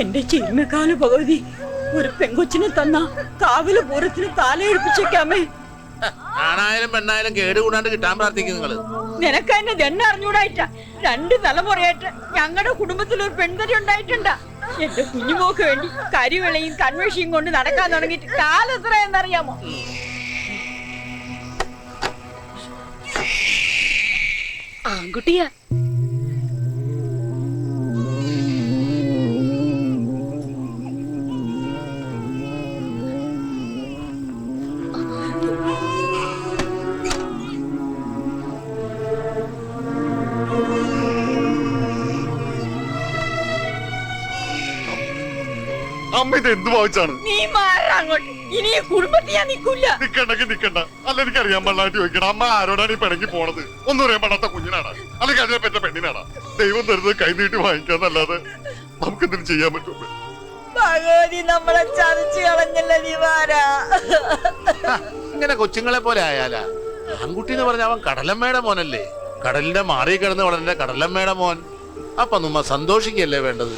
എന്റെ ചിന്മക്കാല ഭഗവതി ഒരു പെങ്കൊച്ചിനെ തന്ന കാവിലെ പൂരത്തിന് താലയെടുപ്പിച്ചേക്കാമേ ആണായാലും പെണ്ണായാലും കേട് കൂടാണ്ട് കിട്ടാൻ പ്രാർത്ഥിക്കും നിങ്ങൾ. നിനക്ക് എന്നെ ദണ്ണ അറിഞ്ഞൂടായിട്ട. രണ്ട് തലമുറയായിട്ട് ഞങ്ങളുടെ കുടുംബത്തിൽ ഒരു പെൺതരി ഉണ്ടായിട്ടുണ്ട. എന്റെ കുഞ്ഞുമോക്ക് വേണ്ടി കരിവിളയും കൺവേഷിയും കൊണ്ട് നടക്കാൻ തുടങ്ങിയിട്ട് കാലെത്ര എത്രയെന്നറിയാമോ? ആൺകുട്ടിയാ അമ്മ ഇത് എന്ത് ഭാവിച്ചാണ് നീ മാറാ അങ്ങോട്ട്. ഇനി ഈ കുടുംബത്തിൽ ഞാൻ നിൽക്കൂല. നിക്കണ്ടെങ്കിൽ നിക്കണ്ട. അല്ല എനിക്ക് അറിയാൻ പാടില്ലായിട്ട് ചോദിക്കണം. അമ്മ ആരോടാണ് ഈ പിണങ്ങി പോണത്? ഒന്നും അറിയാൻ പാടാത്ത കുഞ്ഞിനാണ് അല്ലെങ്കിൽ അതിനെ പറ്റ പെണ്ണിനാണ് ദൈവം തരുന്നത് കൈനീട്ടി വാങ്ങിക്കാന്നല്ലാതെ നമുക്ക് എന്തിനും ചെയ്യാൻ പറ്റും ഭഗവതി നമ്മളെ ചതച്ചു കളഞ്ഞല്ല ദിവാരാ. ഇങ്ങനെ കൊച്ചുങ്ങളെ പോലെ ആയാലാ? ആൺകുട്ടി എന്ന് പറഞ്ഞ അവൻ കടലമ്മയുടെ മോനല്ലേ? കടലിന്റെ മാറി കിടന്ന് വളരെ കടലമ്മയുടെ മോൻ. അപ്പൊ നമ്മ സന്തോഷിക്കല്ലേ വേണ്ടത്?